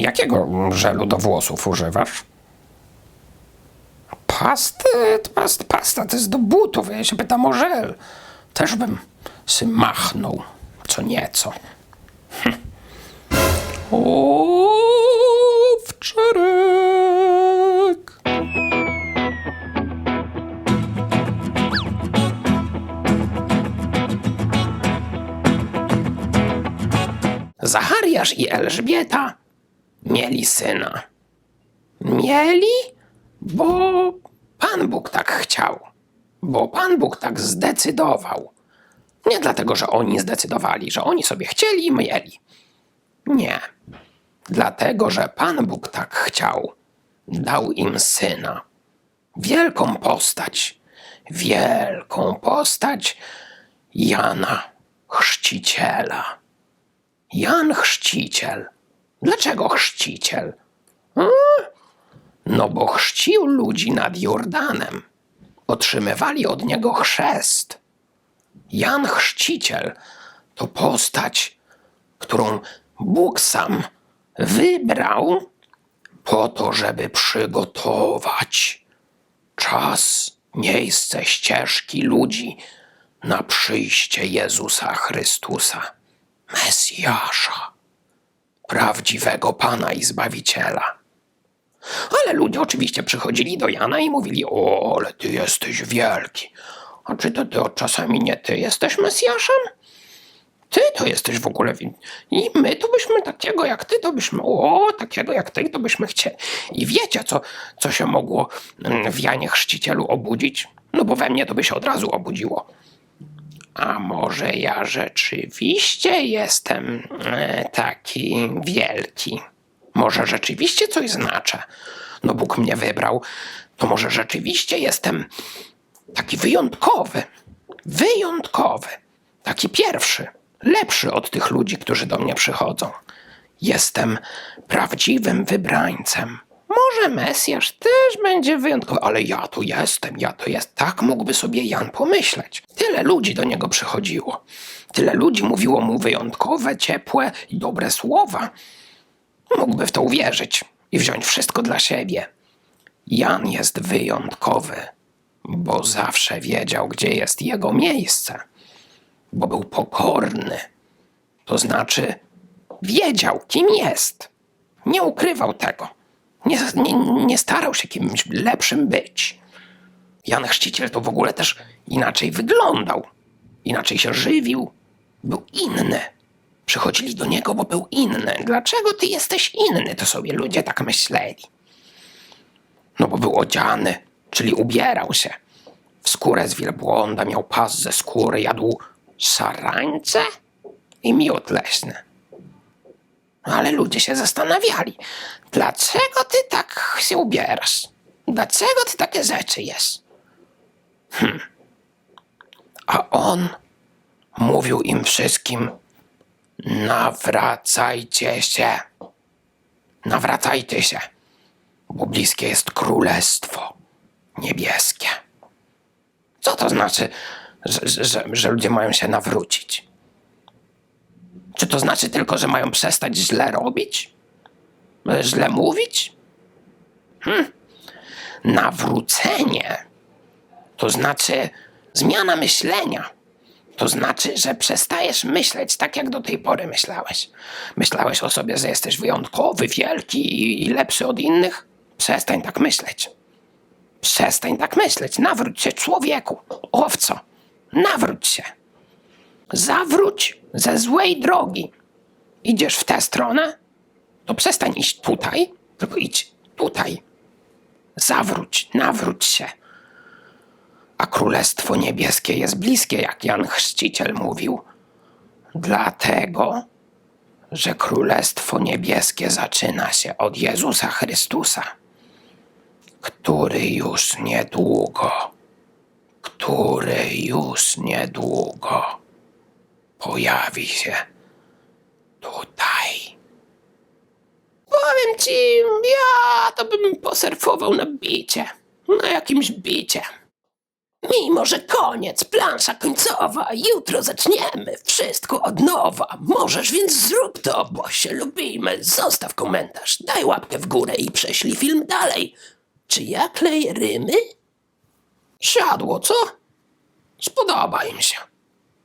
Jakiego żelu do włosów używasz? Pasty, past, pasta to jest do butów. Ja się pytam o żel. Też bym sy machnął co nieco. Hm. O, wczorek. Zachariasz i Elżbieta mieli syna. Mieli, bo Pan Bóg tak chciał, bo Pan Bóg tak zdecydował. Nie dlatego, że oni zdecydowali, że oni sobie chcieli i mieli. Nie. Dlatego, że Pan Bóg tak chciał. Dał im syna. Wielką postać. Wielką postać Jana Chrzciciela. Jan Chrzciciel. Dlaczego chrzciciel? Hmm? No bo chrzcił ludzi nad Jordanem. Otrzymywali od niego chrzest. Jan Chrzciciel to postać, którą Bóg sam wybrał po to, żeby przygotować czas, miejsce, ścieżki ludzi na przyjście Jezusa Chrystusa, Mesjasza, prawdziwego Pana i Zbawiciela. Ale ludzie oczywiście przychodzili do Jana i mówili: O, ale ty jesteś wielki. A czy to ty czasami nie ty jesteś Mesjaszem? Ty to jesteś w ogóle. wi- I my to byśmy takiego jak ty, to byśmy. O, takiego jak ty, to byśmy chcieli. I wiecie, co, co się mogło mm, w Janie Chrzcicielu obudzić? No bo we mnie to by się od razu obudziło. A może ja rzeczywiście jestem e, taki wielki? Może rzeczywiście coś znaczę? No Bóg mnie wybrał, to może rzeczywiście jestem taki wyjątkowy. Wyjątkowy. Taki pierwszy, lepszy od tych ludzi, którzy do mnie przychodzą. Jestem prawdziwym wybrańcem. Może Mesjasz też będzie wyjątkowy, ale ja tu jestem, ja to jest. Tak mógłby sobie Jan pomyśleć. Tyle ludzi do niego przychodziło. Tyle ludzi mówiło mu wyjątkowe, ciepłe i dobre słowa. Mógłby w to uwierzyć i wziąć wszystko dla siebie. Jan jest wyjątkowy, bo zawsze wiedział, gdzie jest jego miejsce, bo był pokorny. To znaczy, wiedział, kim jest. Nie ukrywał tego. Nie, nie, nie starał się kimś lepszym być. Jan Chrzciciel to w ogóle też inaczej wyglądał. Inaczej się żywił. Był inny. Przychodzili do niego, bo był inny. Dlaczego ty jesteś inny? To sobie ludzie tak myśleli. No bo był odziany, czyli ubierał się. W skórę z wielbłąda miał pas ze skóry, jadł szarańcze i miód leśny. No ale ludzie się zastanawiali, dlaczego ty tak się ubierasz? Dlaczego ty takie rzeczy jesz? Hm. A on mówił im wszystkim, nawracajcie się. Nawracajcie się, bo bliskie jest królestwo niebieskie. Co to znaczy, że, że- że, że ludzie mają się nawrócić? Czy to znaczy tylko, że mają przestać źle robić? Źle mówić? Hm. Nawrócenie to znaczy zmiana myślenia. To znaczy, że przestajesz myśleć tak, jak do tej pory myślałeś. Myślałeś o sobie, że jesteś wyjątkowy, wielki i lepszy od innych? Przestań tak myśleć. Przestań tak myśleć. Nawróć się, człowieku, owco. Nawróć się. Zawróć ze złej drogi. Idziesz w tę stronę, to przestań iść tutaj, tylko idź tutaj. Zawróć, nawróć się. A królestwo niebieskie jest bliskie, jak Jan Chrzciciel mówił. Dlatego, że królestwo niebieskie zaczyna się od Jezusa Chrystusa, który już niedługo, który już niedługo pojawi się tutaj. Powiem ci, ja to bym posurfował na bicie. Na jakimś bicie. Mimo, że koniec, plansza końcowa, jutro zaczniemy wszystko od nowa. Możesz więc zrób to, bo się lubimy. Zostaw komentarz, daj łapkę w górę i prześlij film dalej. Czy ja kleję rymy? Siadło, co? Spodoba im się.